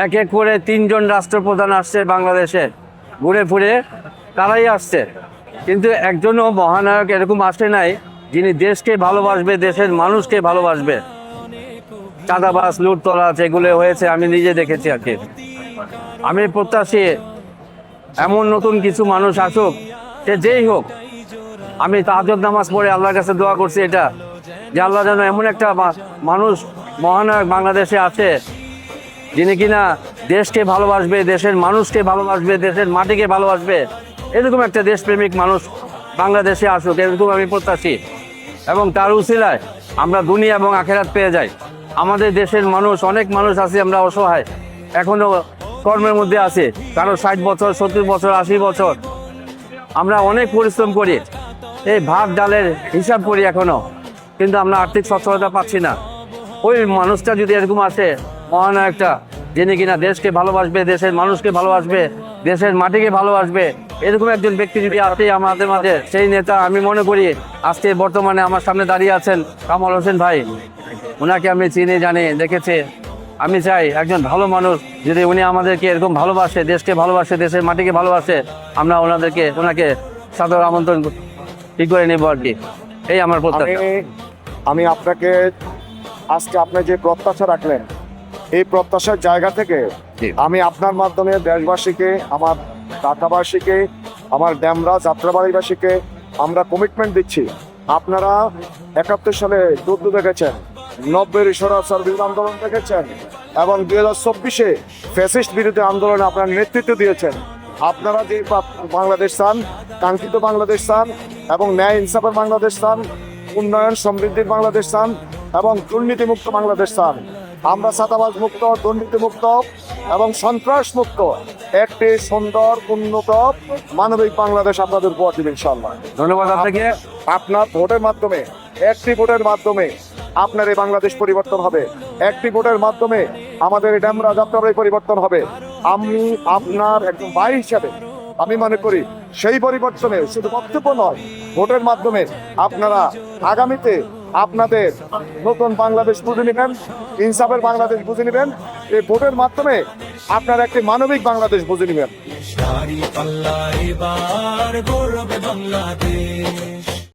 এক এক করে তিনজন রাষ্ট্রপ্রধান আসছে বাংলাদেশে, ঘুরে ফুরে তারাই আসছে। কিন্তু একজনও মহানায়ক এরকম আসে নাই, যিনি দেশকে ভালোবাসবে, দেশের মানুষকে ভালোবাসবে। চাঁদাবাস লুটতরাজ, এগুলো হয়েছে, আমি নিজে দেখেছি আর কি। আমি প্রত্যাশী, এমন নতুন কিছু মানুষ আসুক, সে যেই হোক, আমি তাহাজত নামাজ পড়ে আল্লাহর কাছে দোয়া করছি এটা, যে আল্লাহ যেন এমন একটা মানুষ, মহানায়ক বাংলাদেশে আছে যিনি কিনা দেশকে ভালোবাসবে, দেশের মানুষকে ভালোবাসবে, দেশের মাটিকে ভালোবাসবে, এরকম একটা দেশপ্রেমিক মানুষ বাংলাদেশে আসুক, এরকম আমি প্রত্যাশী। এবং তার উসিলায় আমরা দুনিয়া এবং আখেরাত পেয়ে যাই। আমাদের দেশের মানুষ, অনেক মানুষ আছে আমরা অসহায় এখনও কর্মের মধ্যে আছে। কারও ষাট বছর, সত্তর বছর, আশি বছর। আমরা অনেক পরিশ্রম করি, এই ভাত ডালের হিসাব করি এখনও কিন্তু আমরা আর্থিক সচ্ছলতা পাচ্ছি না। ওই মানুষটা যদি এরকম আসে মহানায়কটা যিনি কিনা দেশকে ভালোবাসবে, দেশের মানুষকে ভালোবাসবে, দেশের মাটিকে ভালোবাসবে, এরকম একজন ব্যক্তি যদি আসে আমাদের মাঝে, সেই নেতা আমি মনে করি আজকে বর্তমানে আমার সামনে দাঁড়িয়ে আছেন কামাল হোসেন ভাই। ওনাকে আমি চিনি, জানি, দেখেছি। আমি চাই একজন ভালো মানুষ, যদি উনি আমাদেরকে এরকম ভালোবাসে, দেশকে ভালোবাসে, দেশের মাটিকে ভালোবাসে, আমরা ওনাদেরকে, ওনাকে সাদর আমন্ত্রণ ঠিক করে নেব আর কি। এই আমার আমি প্রত্যাশা আমি আপনাকে, আজকে আপনি যে প্রত্যাশা রাখলেন এই প্রত্যাশার জায়গা থেকে আমি আপনার মাধ্যমে দেশবাসীকে আমার ঢাকাবাসীকে আমার ড্যামরা যাত্রাবাড়িবাসীকে আমরা কমিটমেন্ট দিচ্ছি। আপনারা একাত্তর সালে যুদ্ধ দেখেছেন নব্বই সরাসর বিরোধী আন্দোলন দেখেছেন এবং দুই হাজার চব্বিশে ফ্যাসিস্ট বিরোধী আন্দোলনে আপনারা নেতৃত্ব দিয়েছেন। আপনারা যে বাংলাদেশ চান কাঙ্ক্ষিত বাংলাদেশ চান এবং ন্যায় ইনসাফের বাংলাদেশ চান উন্নয়ন সমৃদ্ধির বাংলাদেশ চান এবং দুর্নীতিমুক্ত বাংলাদেশ চান। আমরা ছাতাবাজ মুক্ত দুর্নীতি মুক্ত এবং সন্ত্রাস মুক্ত একটি সুন্দর উন্নত মানবিক বাংলাদেশ আপনাদের উপহার দিবেন ইনশাল্লাহ ধন্যবাদ আপনাকে। আপনার ভোটের মাধ্যমে একটি ভোটের মাধ্যমে আপনার এই বাংলাদেশ পরিবর্তন হবে। একটি ভোটের মাধ্যমে আমাদের এই ড্যামরা যাত্রাবাড়ি পরিবর্তন হবে। আমি আপনার একজন ভাই হিসাবে আমি মনে করি সেই পরিবর্তনে শুধু বক্তব্য নয়, ভোটের মাধ্যমে আপনারা আগামীতে আপনাদের নতুন বাংলাদেশ বুঝে নেবেন, ইনসাফের বাংলাদেশ বুঝে নেবেন, এই ভোটের মাধ্যমে আপনারা একটি মানবিক বাংলাদেশ বুঝে নেবেন। বাংলাদেশ।